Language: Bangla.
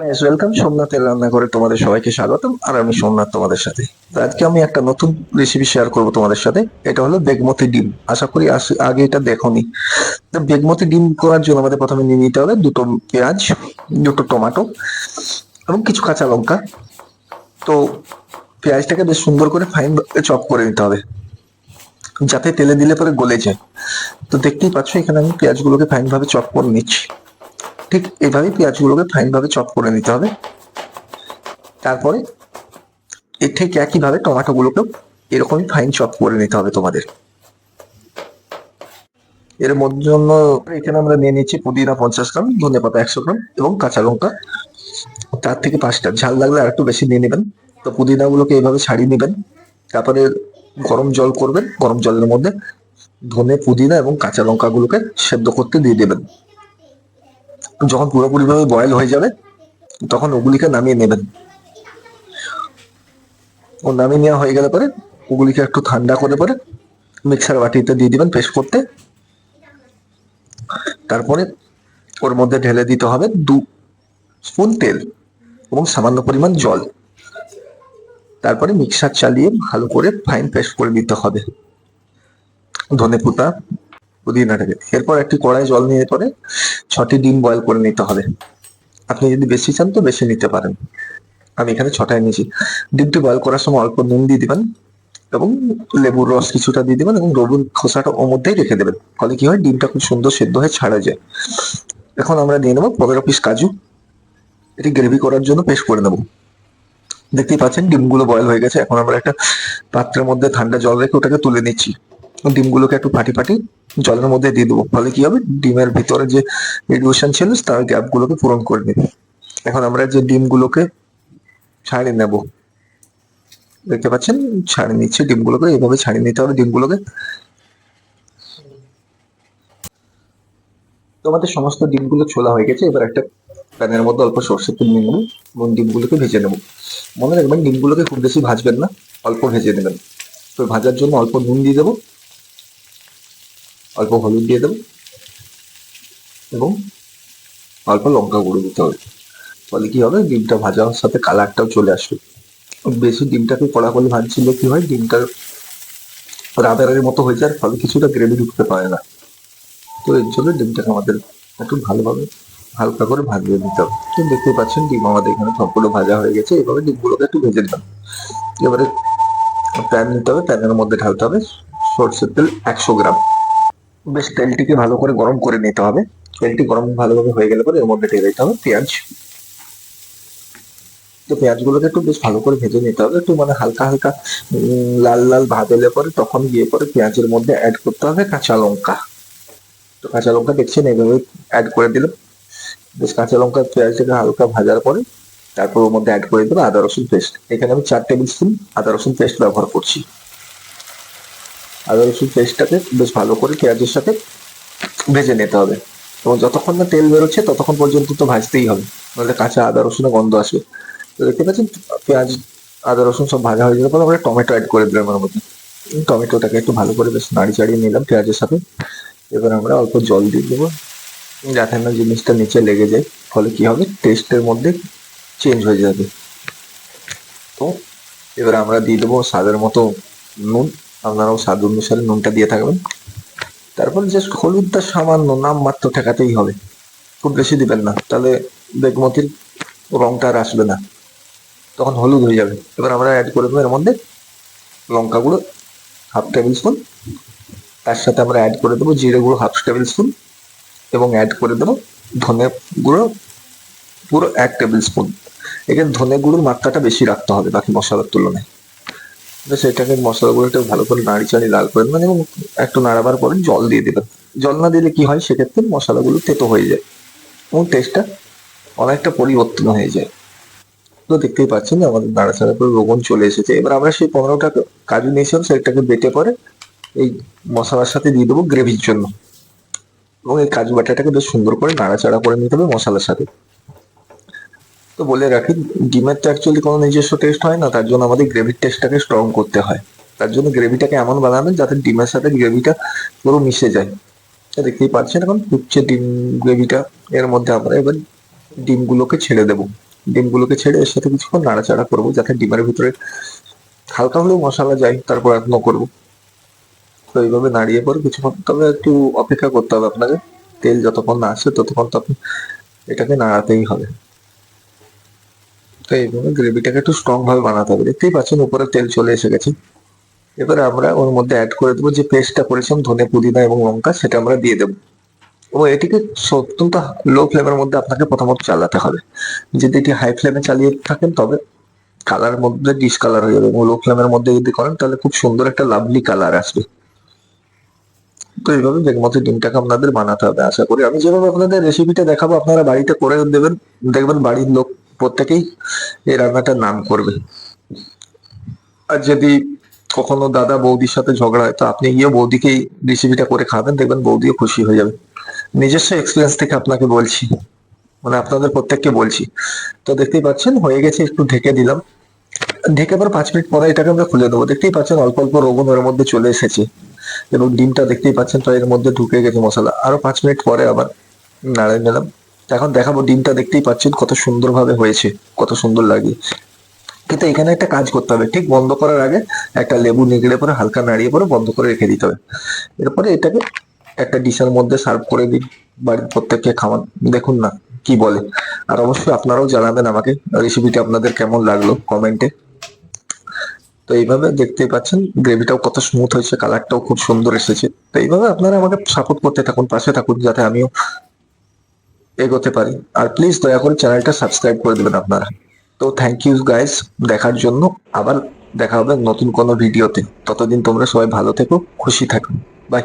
ওয়েলকাম সোমনাথের রান্নাঘরে তোমাদের সবাইকে স্বাগতম। আর আমি সোমনাথ তোমাদের সাথে। তো আজকে আমি একটা নতুন রেসিপি শেয়ার করব তোমাদের সাথে। এটা হলো বেগমতি ডিম। আশা করি আগে এটা দেখোনি। তো বেগমতি ডিম করার জন্য আমাদের প্রথমে নিয়ে নিতে হবে দুটো পেঁয়াজ, দুটো টমেটো এবং কিছু কাঁচা লঙ্কা। তো পেঁয়াজটাকে বেশ সুন্দর করে ফাইন চপ করে নিতে হবে। যাতে তেলে দিলে পরে গলে যায়। তো দেখতেই পাচ্ছ, এখানে আমি পেঁয়াজগুলোকে ফাইন ভাবে চপ করে নিচ্ছি। ঠিক এইভাবে পেঁয়াজগুলোকে ফাইন ভাবে চপ করে নিতে হবে। তারপরে এর ঠিক একইভাবে টমেটো গুলোকেও এরকমই ফাইন চপ করে নিতে হবে তোমাদের। এর মধ্যে জন্য এখানে আমরা নিয়ে নিচ্ছি পুদিনা পঞ্চাশ গ্রাম, ধনে পাতা একশো গ্রাম এবং কাঁচা লঙ্কা। তার থেকে পাঁচটা। ঝাল লাগলে আর একটু বেশি নিয়ে নেবেন। তো পুদিনা গুলোকে এইভাবে ছাড়িয়ে নেবেন। তারপরে গরম জল করবেন। গরম জলের মধ্যে ধনে, পুদিনা এবং কাঁচা লঙ্কা গুলোকে সেদ্ধ করতে দিয়ে দেবেন। যখন পুরোপুরি ভাবে বয়েল হয়ে যাবে, তখন ওগুলিকে নামিয়ে নেবেন। ও নামিয়ে নেওয়া হয়ে গেলে পরে ওগুলিকে একটু ঠান্ডা করে পরে মিক্সার বাটিতে দিয়ে দিবেন পেস্ট করতে। তারপরে ওর মধ্যে ঢেলে দিতে হবে দু স্পুন তেল এবং সামান্য পরিমাণ জল। তারপরে মিক্সার চালিয়ে ভালো করে ফাইন পেস্ট করে দিতে হবে। ধনে পুদিনাটাকে এরপর একটি কড়াই জল নিয়ে পরে ছটি ডিম বয়েল করে নিতে হবে। আপনি যদি বেশি চান তো বেশি নিতে পারেন। আমি এখানে ছটায় নিয়েছি। ডিমটি বয়েল করার সময় অল্প নুন দিয়ে দিবেন এবং লেবুর রস কিছুটা দিয়ে দিবেন এবং রবুন খোসাটা ওর মধ্যেই রেখে দেবেন। ফলে কি হয়? ডিমটা খুব সুন্দর সেদ্ধ হয়ে ছাড়া যায়। এখন আমরা নিয়ে নেব পনেরো পিস কাজু। এটি গ্রেভি করার জন্য পেস্ট করে নেব। দেখতেই পাচ্ছেন ডিমগুলো বয়েল হয়ে গেছে। এখন আমরা একটা পাত্রের মধ্যে ঠান্ডা জল রেখে ওটাকে তুলে নিচ্ছি। ডিমগুলোকে একটু ফাটি ফাটি জলের মধ্যে দিয়ে দেবো। ফলে কি হবে? ডিমের ভিতরে যে রেডিয়েশন ছিল, তার গ্যাপ গুলোকে পূরণ করে নেবে। এখন আমরা যে ডিমগুলোকে ছাড়িয়ে নেব, দেখতে পাচ্ছেন? ছাড়িয়ে নিচ্ছে ডিমগুলোকে এইভাবে ছাড়িয়ে নিতে হবে ডিমগুলোকে। তোমাদের সমস্ত ডিমগুলো ছোলা হয়ে গেছে, এবার একটা প্যানের মধ্যে অল্প সর্ষের তেল নিয়ে নেব এবং ডিমগুলোকে ভেজে নেব। মনে রাখবেন, ডিমগুলোকে খুব বেশি ভাজবেন না, অল্প ভেজে নেবেন। তো ভাজার জন্য অল্প নুন দিয়ে দেবো। অল্প হলুদ দিয়ে দেবো এবং অল্প লঙ্কা গুঁড়ো দিতে হবে। ফলে কি হবে? ডিমটা ভাজার সাথে কালারটাও চলে আসবে। বেশি ডিমটাকে কড়া করে ভাজছিলে কি হয়? ডিমটার রাবারের মতো হয়ে যায়, ফলে কিছুটা গ্রেভি ঢুকতে পারে না। তো এর জন্য ডিমটাকে আমাদের একটু ভালোভাবে হালকা করে ভাজিয়ে নিতে হবে। তো দেখতে পাচ্ছেন, ডিম আমাদের এখানে সবগুলো ভাজা হয়ে গেছে। এভাবে ডিমগুলোকে একটু ভেজে নিলাম এবারে প্যান নিতে হবে। প্যানের মধ্যে ঢালতে হবে সর্ষের তেল একশো গ্রাম। বেশ তেলটিকে ভালো করে গরম করে নিতে হবে। তেলটি গরম ভালোভাবে হয়ে গেলে পরে এর মধ্যে ঢেলে দিতে হবে পেঁয়াজ। তো পেঁয়াজগুলোকে একটু বেশ ভালো করে ভেজে নিতে হবে। একটু মানে হালকা হালকা লাল লাল ভাব এলে পরে তখন গিয়ে পরে পেঁয়াজের মধ্যে অ্যাড করতে হবে কাঁচা লঙ্কা। তো কাঁচা লঙ্কা দেখছেন এইভাবে অ্যাড করে দিলাম। বেশ কাঁচা লঙ্কা পেঁয়াজটাকে হালকা ভাজার পরে তারপর ওর মধ্যে অ্যাড করে দেবো আদা রসুন পেস্ট এখানে আমি চার টেবিল স্পুন আদা রসুন পেস্ট ব্যবহার করছি। আদা, রসুন পেস্টটাকে বেশ ভালো করে পেঁয়াজের সাথে ভেজে নিতে হবে। এবং যতক্ষণ না তেল বেরোচ্ছে, ততক্ষণ পর্যন্ত তো ভাজতেই হবে। নাহলে কাঁচা আদা, রসুনের গন্ধ আসবে। তো দেখতে পাচ্ছেন, পেঁয়াজ, আদা, রসুন সব ভাজা হয়ে যাওয়ার পর আমরা টমেটো অ্যাড করে দিলাম ওর মধ্যে। টমেটোটাকে একটু ভালো করে বেশ নাড়ি চাড়িয়ে নিলাম পেঁয়াজের সাথে। এবার আমরা অল্প জল দিয়ে দেবো, যাতে না জিনিসটা নিচে লেগে যায়। ফলে কি হবে? টেস্টের মধ্যে চেঞ্জ হয়ে যাবে। তো এবার আমরা দিয়ে দেবো স্বাদের মতো নুন। আপনারাও স্বাদ অনুসারে নুনটা দিয়ে থাকবেন। তারপর জাস্ট হলুদটা সামান্য, নাম মাত্র ঠেকাতেই হবে। খুব বেশি দিবেন না, তাহলে বেগমতির রংটা আর আসবে না। তখন হলুদ হয়ে যাবে। এবার আমরা অ্যাড করে দেবো এর মধ্যে লঙ্কা গুঁড়ো হাফ টেবিল স্পুন তার সাথে আমরা অ্যাড করে দেবো জিরে গুঁড়ো হাফ টেবিল স্পুন এবং অ্যাড করে দেবো ধনে গুঁড়ো পুরো এক টেবিল স্পুন এখানে ধনে গুঁড়োর মাত্রাটা বেশি রাখতে হবে বাকি মশলার তুলনায়। সেটাকে একটু ভালো করে নাড়ি চাড়ি লাল করে দেবেন এবং একটু নাড়াবার পরে জল দিয়ে দেবেন। জল না দিলে কি হয়? সেক্ষেত্রে মশলাগুলো তেতো হয়ে যায় এবং টেস্টটা অনেকটা পরিবর্তন হয়ে যায়। তো দেখতেই পাচ্ছেন আমাদের নাড়াচাড়া করে রোগন চলে এসেছে। এবার আমরা সেই পনেরোটা কাজু নিয়েছিলাম সেটাকে বেটে পরে এই মশলার সাথে দিয়ে দেবো গ্রেভির জন্য। এবং এই কাজু বাটাটাকে বেশ সুন্দর করে নাড়াচাড়া করে নিতে হবে মশলার সাথে। তো বলে রাখি ডিমের তো অ্যাকচুয়ালি কোনো নিজস্ব টেস্ট হয় না, তার জন্য আমাদের গ্রেভির টেস্টটাকে স্ট্রং করতে হয়। তার জন্য গ্রেভিটাকে এমন বানাবেন যাতে ডিমের সাথে গ্রেভিটা পুরো মিশে যায়। দেখতেই পাচ্ছেন এখন ফুটছে ডিম গ্রেভিটা এর মধ্যে আমরা এবার ডিমগুলোকে ছেড়ে দেবো। ডিমগুলোকে ছেড়ে এর সাথে কিছুক্ষণ নাড়াচাড়া করব যাতে ডিমের ভিতরে হালকা হলেও মশলা যায়, তারপর এখনও করব। তো এইভাবে নাড়িয়ে পরে কিছুক্ষণ, তবে একটু অপেক্ষা করতে হবে আপনাকে। তেল যতক্ষণ না আসে ততক্ষণ তো আপনি এটাকে নাড়াতেই হবে। তো এইভাবে গ্রেভিটাকে একটু স্ট্রং ভাবে বানাতে হবে। দেখতেই পাচ্ছেন উপরে তেল চলে এসে গেছে। এবারে আমরা ওর মধ্যে অ্যাড করে দেবো যে পেস্টটা করেছিলাম ধনে পুদিনা এবং লঙ্কা, সেটা আমরা দিয়ে দেবো। এবং এটিকে অত্যন্ত লো ফ্লেমের মধ্যে আপনাকে প্রথমত চালাতে হবে। যদি এটি হাই ফ্লেমে চালিয়ে থাকেন, তবে কালার মধ্যে ডিস কালার হয়ে যাবে। এবং লো ফ্লেমের মধ্যে যদি করেন, তাহলে খুব সুন্দর একটা লাভলি কালার আসবে। তো এইভাবে বেগমতি ডিমটাকে আপনাদের বানাতে হবে। আশা করি আমি যেভাবে আপনাদের রেসিপিটা দেখাবো, আপনারা বাড়িতে করে দেবেন, দেখবেন বাড়ির লোক প্রত্যেকেই এই রান্নাটার নাম করবে। আর যদি কখনো দাদা বৌদির সাথে ঝগড়া হয়, তো আপনি গিয়ে বৌদিকে রেসিপিটা করে খাবেন, দেখবেন বৌদিও খুশি হয়ে যাবে। নিজস্ব এক্সপিরিয়েন্স থেকে আপনাকে বলছি। মানে আপনাদের প্রত্যেককে বলছি। তো দেখতেই পাচ্ছেন, হয়ে গেছে, একটু ঢেকে দিলাম। ঢেকে পর পাঁচ মিনিট পরে এটাকে আমরা খুলে দেবো। দেখতেই পাচ্ছেন, অল্প অল্প রোগন ওর মধ্যে চলে এসেছে। এবং ডিমটা দেখতেই পাচ্ছেন, তো এর মধ্যে ঢুকে গেছে মশলা। আরও পাঁচ মিনিট পরে আবার নাড়ে নিলাম। এখন দেখাবো ডিমটা দেখতেই পাচ্ছেন কত সুন্দরভাবে হয়েছে, কত সুন্দর লাগে। কিন্তু এখানে একটা কাজ করতে হবে, ঠিক বন্ধ করার আগে একটা লেবু নিগড়ে পরে হালকা নাড়িয়ে পরে বন্ধ করে রেখে দিতে হবে। এরপরে এটাকে একটা ডিশের মধ্যে সার্ভ করে দিন, বাড়ির প্রত্যেককে খাওয়ান। দেখুন না কি বলে। আর অবশ্যই আপনারাও জানাবেন আমাকে রেসিপিটা আপনাদের কেমন লাগল কমেন্টে তো এইভাবে দেখতেই পাচ্ছেন গ্রেভিটাও কত স্মুথ হয়েছে কালারটাও খুব সুন্দর এসেছে। তো এইভাবে আপনারা আমাকে সাপোর্ট করতে থাকুন, পাশে থাকুন, যাতে আমিও এগোতে পারি। আর প্লিজ দয়া করে চ্যানেলটা সাবস্ক্রাইব করে দেবেন আপনারা। তো থ্যাংক ইউ গাইস দেখার জন্য। আবার দেখা হবে নতুন কোনো ভিডিওতে ততদিন তোমরা সবাই ভালো থেকো, খুশি থাকো। বাই